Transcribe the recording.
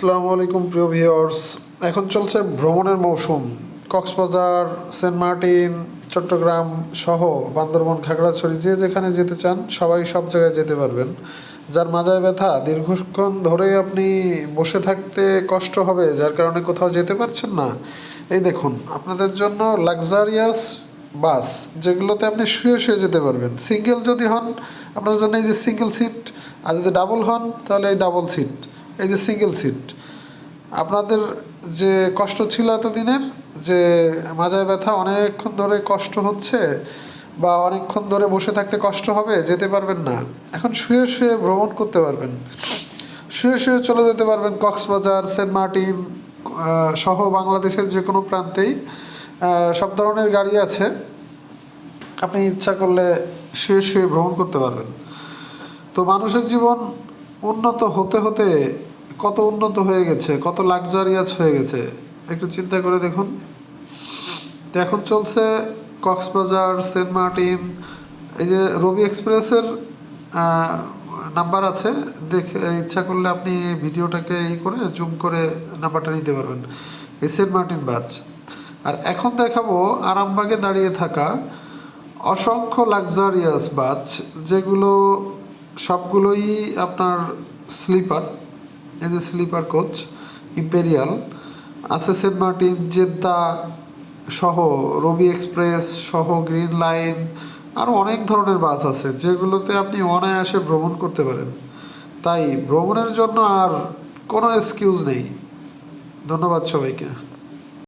আসসালামু আলাইকুম, প্রিয় ভিউয়ার্স। এখন চলছে ভ্রমণের মৌসুম। কক্সবাজার, সেন্ট মার্টিন, চট্টগ্রাম সহ বান্দরবন, খাগড়াছড়ি, যে যেখানে যেতে চান, সবাই সব জায়গায় যেতে পারবেন। যার মাজায় ব্যথা, দীর্ঘক্ষণ ধরে আপনি বসে থাকতে কষ্ট হবে, যার কারণে কোথাও যেতে পারছেন না। এই দেখুন, আপনাদের জন্য লাক্সারিয়াস বাস, যেগুলোতে আপনি শুয়ে শুয়ে যেতে পারবেন। সিঙ্গেল যদি হন, আপনার জন্য এই যে সিঙ্গেল সিট, আর যদি ডাবল হন, তাহলে এই ডাবল সিট। এই যে সিঙ্গেল সিট আপনাদের যে কষ্ট ছিল এতদিনের, যে মাজায় ব্যথা অনেকক্ষণ ধরে কষ্ট হচ্ছে বা অনেকক্ষণ ধরে বসে থাকতে কষ্ট হবে, যেতে পারবেন না। এখন শুয়ে শুয়ে ভ্রমণ করতে পারবেন। শুয়ে শুয়ে চলে যেতে পারবেন কক্সবাজার, সেন্ট মার্টিন সহ বাংলাদেশের যে কোনো প্রান্তেই। সব ধরনের গাড়ি আছে। আপনি ইচ্ছা করলে শুয়ে শুয়ে ভ্রমণ করতে পারবেন। তো মানুষের জীবন উন্নত হতে হতে কত উন্নত হয়ে গেছে, কত লাক্সারিয়াস হয়ে গেছে, একটু চিন্তা করে দেখুন। তো এখন চলছে কক্সবাজার, সেন্ট মার্টিন, এই যে রবি এক্সপ্রেসের নাম্বার আছে, দেখে ইচ্ছা করলে আপনি ভিডিওটাকে ই করে জুম করে নাম্বারটা নিতে পারবেন। এই সেন্ট মার্টিন বাস। আর এখন দেখাবো আরামবাগে দাঁড়িয়ে থাকা অসংখ্য লাক্সারিয়াস বাস, যেগুলো সবগুলোই আপনার sleeper as a sleeper coach, imperial, আছে সেন্ট মার্টিন, জেদ্দা সহ, রবি এক্সপ্রেস সহ, গ্রিন লাইন আরও অনেক ধরনের বাস আছে যেগুলোতে আপনি অনায়াসে ভ্রমণ করতে পারেন। তাই ভ্রমণের জন্য আর কোনো এক্সকিউজ নেই। ধন্যবাদ সবাইকে।